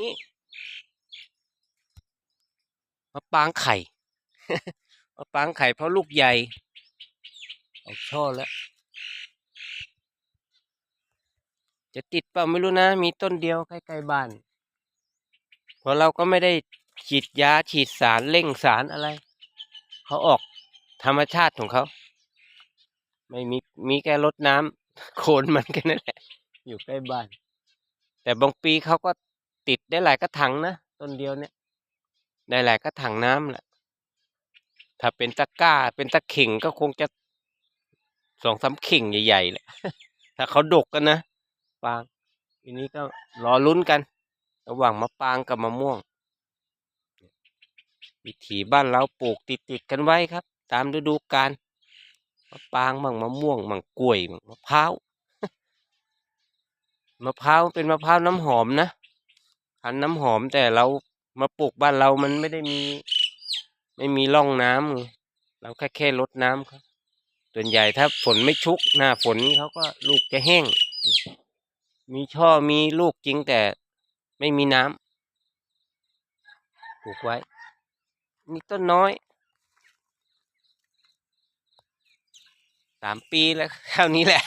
นี่มะปางไข่มะปางไข่เพราะลูกใหญ่ออกช่อแล้ว จะติดเปล่าไม่รู้นะ มีต้นเดียวใกล้ๆบ้านเพราะเราก็ไม่ได้ฉีดยาฉีดสารเร่งสารอะไร เขาออกธรรมชาติของเขา ไม่มีมีแค่รดน้ำโคนมันแค่นั้นแหละ อยู่ใกล้บ้าน แต่บางปีเขาก็ ติดได้หลายกระถางนะต้นเดียวเนี่ย ได้หลายกระถางน้ำแหละถ้าเป็นตะกร้า เป็นตะเข่งก็คงจะสองสามเข่งใหญ่ๆแหละถ้าเขาดกกันนะปางทีนี้ก็รอลุ้นกัน ระหว่างมะปางกับมะม่วง วิถีบ้านเราปลูกติดๆกันไว้ครับ ตามฤดูกาลมะปางมั่งมะม่วงมั่งกล้วยมั่งมะพร้าวมะพร้าวเป็นมะพร้าวน้ำหอมนะ พันธุ์น้ำหอมแต่เรามาปลูกบ้านเรามันไม่ได้มี ไม่มีร่องน้ำไงเราแค่แค่ลดน้ำครับส่วนใหญ่ถ้าฝนไม่ชุกหน้าฝนนี้เขาก็ลูกจะแห้ง มีช่อมีลูกจริงแต่ไม่มีน้ำปลูกไว้ นี่ต้นน้อยสามปีแล้วเท่านี้แหละ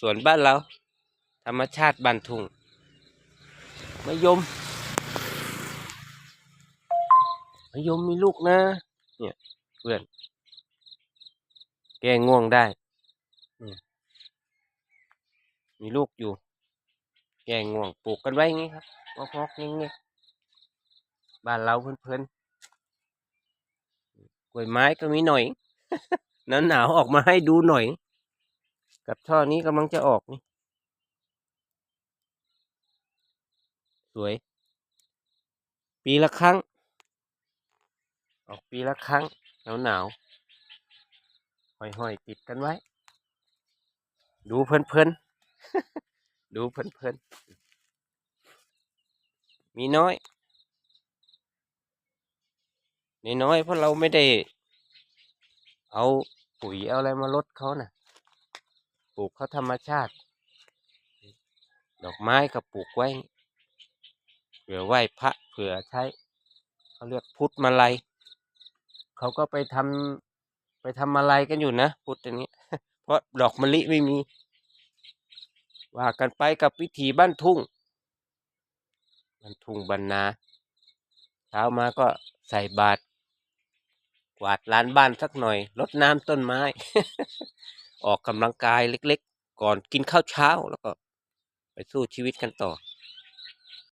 สวนบ้านเรา ธรรมชาติบ้านทุ่ง มะยมมะยมมีลูกนะ เนี่ยเพื่อน แกง่วงได้มีลูกอยู่ แกง่วงปลูกกันไว้อย่างงี้ครับงอกๆเงี้ยบ้านเราเพื่อนๆกล้วยไม้ก็มีหน่อยหนาวหนาวๆออกมาให้ดูหน่อย กับช่อนี้กำลังจะออกนี่ สวย ปีละครั้ง ออกปีละครั้ง หนาวหนาวห้อยๆ ติดกันไว้ ดูเพลินๆ ดูเพลินๆ มีน้อยมีน้อยเพราะเราไม่ได้ เอาปุ๋ยเอาอะไรมาลดเขาน่ะ ปลูกเขาธรรมชาติ ดอกไม้ก็ปลูกไว้ เผื่อไหว้พระเผื่อใช้เขาเรียกพุทธมาลัยเขาก็ไปทำไปทำมาลัยกันอยู่นะพุทธอย่างนี้ เพราะดอกมะลิไม่มี ว่ากันไปกับวิถีบ้านทุ่งบ้านทุ่งบรรนาเช้ามาก็ใส่บาตรกวาดลานบ้านสักหน่อยรดน้ำต้นไม้ ออกกำลังกายเล็ก ๆ ก่อนกินข้าวเช้าแล้วก็ ไปสู้ชีวิตกันต่อ